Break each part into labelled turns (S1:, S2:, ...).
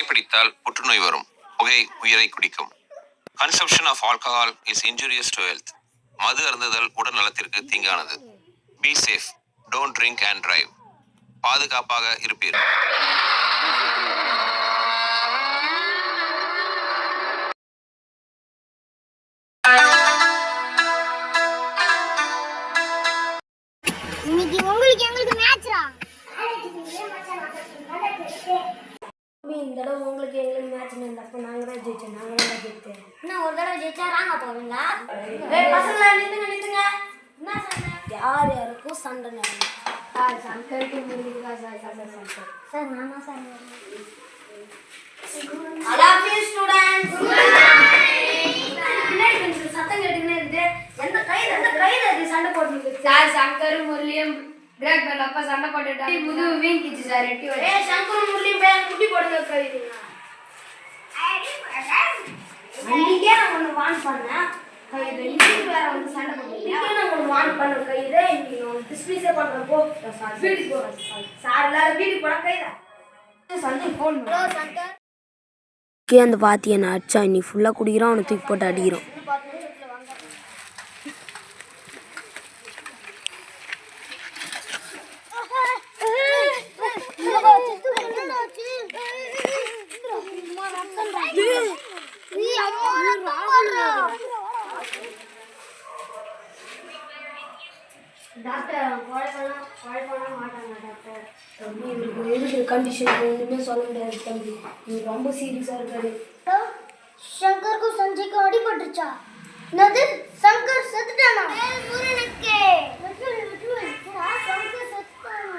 S1: புகைப்பிடித்தால் புற்றுநோய் வரும். புகை உயிரை குடிக்கும். Consumption of alcohol is injurious to health மது அருந்துதல் உடல் நலத்திற்கு தீங்கானது. Be safe don't drink and drive பாதுகாப்பாக இருப்பீர்கள்.
S2: தடவை உங்களுக்கு எங்களுக்கு மேட்ச் நடந்தப்போ நாங்கள் தான் ஜெயிச்சோம் நாங்கள் தான் ஜெயித்தேன்
S3: இன்னும் ஒரு தடவை ஜெயிச்சா ராங்க போவீங்களா
S2: ஏய் பசங்களா நிறுத்துங்க நிறுத்துங்க என்ன சண்டை? யார் யாருக்கும் சண்டை நடக்கும் சார் சங்கருக்கு முடிஞ்சுக்கா sir sir sir sir.
S3: Sir நானா சார்
S2: ஸ்டூடண்ட்ஸ் சத்தம் கேட்டுக்கினே இருக்குது எந்த கையில் எந்த கையில் அது சண்டை போட்டுருக்கு
S4: சார் சங்கர் முரளியும் பிரேக் பேண்ட் அப்ப சண்டை போட்டுட்டாங்க. முதுகு வீங்கிச்சு சார் எட்டி
S2: ஏய் சங்கரும் முரளியும் குட்டி போடுங்க கழுவிங்க அன்னைக்கே நான் ஒன்று வான் பண்ணேன். கையில் இன்னைக்கு வேற வந்து சண்டை போட்டீங்க நான் ஒன்று வான் பண்ண கையில இன்னைக்கு நான் டிஸ்மிஸே பண்ணுறப்போ வீட்டுக்கு போகிறேன் சார் எல்லாரும் வீட்டுக்கு போட கைதா சண்டை ஃபோன்
S3: ஹலோ சங்கர்
S5: கே அந்த பாத்தி என்ன அடிச்சா இன்னைக்கு ஃபுல்லாக குடிக்கிறான் அவனை தூக்கி போட்டு அடிக்கிறான்
S3: இன்னும் பத்து நிமிஷத்துல வாங்க
S2: டாக்டர் குழப்பம்லாம் குழப்பம்லாம் மாட்டாங்க டாக்டர். தம்பி இவருக்கு இருக்கிற கண்டிஷன் ஒன்றுமே சொல்ல முடியாது தம்பி. இவர் ரொம்ப சீரியஸாக இருக்காரு.
S3: சங்கருக்கும் சஞ்சய்க்கும் அடிபட்டுச்சா என்னது? சங்கர் செத்துட்டானா? முருகனுக்கு சங்கர் செத்துட்டானா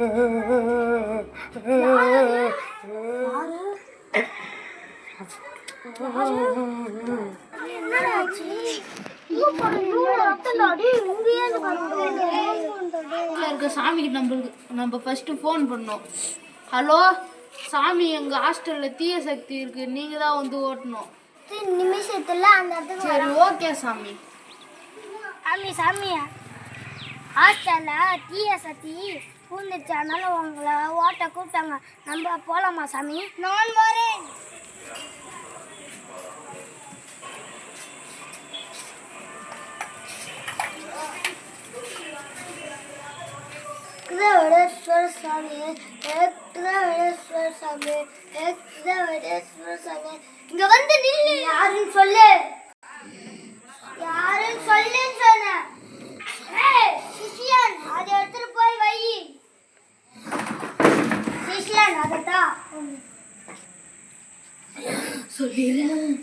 S4: Uh-huh. இருக்க சாமிக்கு நம்மளுக்கு நம்ம ஃபர்ஸ்ட் ஃபோன் பண்ணோம். ஹலோ சாமி எங்க ஹாஸ்டல்ல தீய சக்தி இருக்கு. நீங்க தான் வந்து ஓட்டணும்.
S3: நிமிஷத்துல அந்த இடத்துக்கு
S4: சரி ஓகே சாமி.
S3: சாமி. சாமி ஹாஸ்டல்ல தீய சத்தி பூந்துச்சு அதனால உங்களை ஓட்ட கூப்பிட்டாங்க. நம்ம போலாமா சாமி? நான் வரேன். வெடேஸ்வர சாமி வெடேஸ்வர சாமி வெடேஸ்வர சாமி இங்க வந்து நில்லு. யாருன்னு சொல்லு. யாருன்னு சொல்லுன்னு சொன்னேன் சிஷியன் அதை எடுத்துட்டு போய் வை. சிஷியன் அதட்டா.
S2: சொல்லிடுறேன்.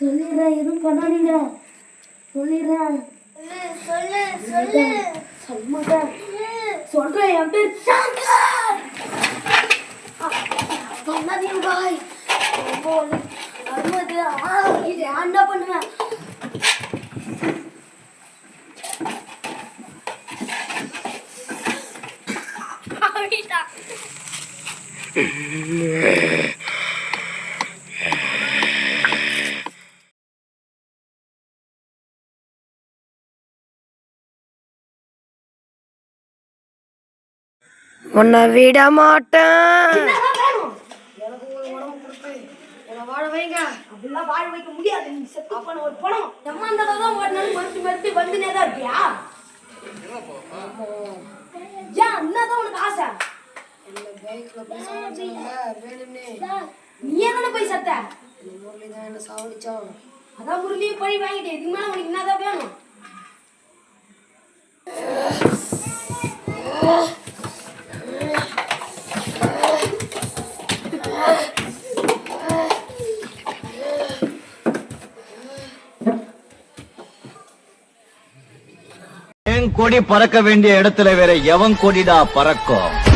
S2: சொல்லிடுறேன். எதுவும் பண்ணாதீங்க. சொல்லிடுறேன்.
S3: சொல்லு சொல்லு
S2: சொல்ல. மாட்டேன் சொல்றேன் என் பேர் சங்கர் பண்ணாதீங்க பாய் ரொம்ப வலி. இது ஆண்டா பண்ணுவேன் Yeah. வந்துனே தான் இருப்பியா? ஏன் என்னதான் உனக்கு ஆசை? நீ தானே போய் சத்த? அதான் முரளியும் பழி வாங்கிட்டே இதுக்கு மேல உனக்கு என்னதான் வேணும்?
S6: கொடி பறக்க வேண்டிய இடத்துல வேற எவன் கொடிடா பறக்கும்?